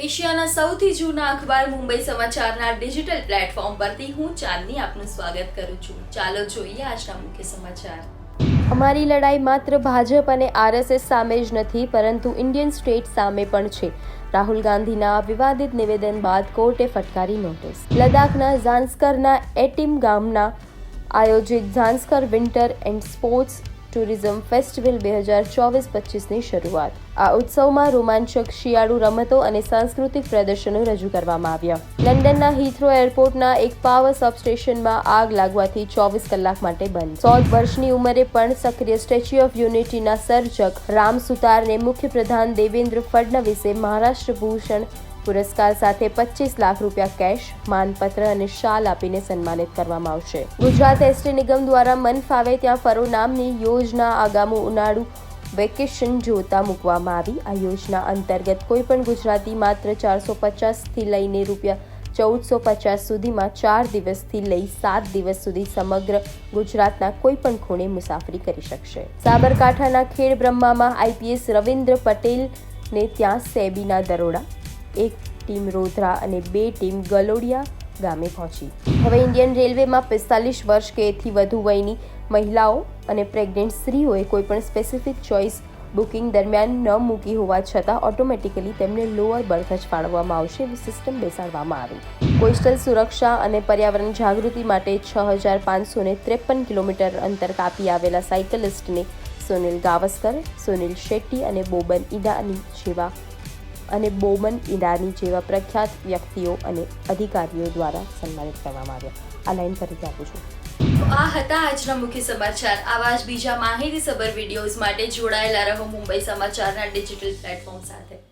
એશિયાના સૌથી જૂના અખબાર મુંબઈ સમાચારના ડિજિટલ પ્લેટફોર્મ પરથી હું ચાંદની આપનું સ્વાગત કરું છું. ચાલો જોઈએ આજના મુખ્ય સમાચાર. અમારી લડાઈ માત્ર ભાજપ અને આરએસએસ સામે જ નથી, પરંતુ ઇન્ડિયન સ્ટેટ સામે પણ છે. રાહુલ ગાંધીના વિવાદિત નિવેદન બાદ કોર્ટે ફટકારી નોટિસ. લદ્દાખના ઝાંસ્કરના એટીમ ગામના આયોજિત Zanskar winter and sports tourism festival બે હજાર ચોવીસ પચીસની શરૂઆત. આ ઉત્સવમાં રોમાંચક, શિયાળુ રમતો અને સાંસ્કૃતિક પ્રદર્શનો રજૂ કરવામાં આવ્યા. લંડનના હિથ્રો એરપોર્ટના એક પાવર સબસ્ટેશનમાં આગ લાગવાથી ચોવીસ કલાક માટે બંધ. સોળ વર્ષની ઉંમરે પણ સક્રિય સ્ટેચ્યુ ઓફ યુનિટીના સર્જક રામ સુતારને મુખ્યપ્રધાન દેવેન્દ્ર ફડણવીસે મહારાષ્ટ્ર ભૂષણ પુરસ્કાર સાથે પચીસ લાખ રૂપિયા કેશ, માનપત્ર અને શાલ આપીને સન્માનિત કરવામાં આવશે. ગુજરાત એસટી નિગમ દ્વારા મન ફાવે ત્યાં ફરો નામની યોજના આગામી ઉનાળુ વેકેશન જોતા મૂકવામાં આવી. આ યોજના અંતર્ગત કોઈપણ ગુજરાતી માત્ર ચારસો પચાસથી લઈને રૂપિયા ચૌદસો પચાસ સુધીમાં ચાર દિવસથી લઈ સાત દિવસ સુધી સમગ્ર ગુજરાતના કોઈ પણ ખૂણે મુસાફરી કરી શકશે. સાબરકાંઠાના ખેડ બ્રહ્મામાં આઈપીએસ રવિન્દ્ર પટેલને ત્યાં સેબીના દરોડા, એક ટીમ રોધરા અને બે ટીમ ગલોડિયા ગામે પહોંચી. હવે ઇન્ડિયન રેલવેમાં પિસ્તાલીસ વર્ષ કેથી વધુ વયની મહિલાઓ અને પ્રેગ્નન્ટ સ્ત્રીઓએ કોઈપણ સ્પેસિફિક ચોઇસ બુકિંગ દરમિયાન ન મૂકી હોવા છતાં ઓટોમેટિકલી તેમને લોઅર બર્થ જ ફાળવવામાં આવશે એવી સિસ્ટમ બેસાડવામાં આવી. કોસ્ટલ સુરક્ષા અને પર્યાવરણ જાગૃતિ માટે છ હજાર પાંચસો ને ત્રેપન કિલોમીટર અંતર કાપી આવેલા સાયકલિસ્ટને સુનિલ ગાવસ્કર, સુનિલ શેટ્ટી અને બોબન ઈડાની જેવા અને બોમન ઈરાની જેવા પ્રખ્યાત વ્યક્તિઓ અને અધિકારીઓ દ્વારા સન્માનિત કરવામાં આવ્યા. આ લાઈન ફરીથી આપું છું. આ હતા આજના મુખ્ય સમાચાર. આવા જ બીજા માહિતીસભર વિડીયોઝ માટે જોડાયેલા રહો મુંબઈ સમાચારના ડિજિટલ પ્લેટફોર્મ સાથે.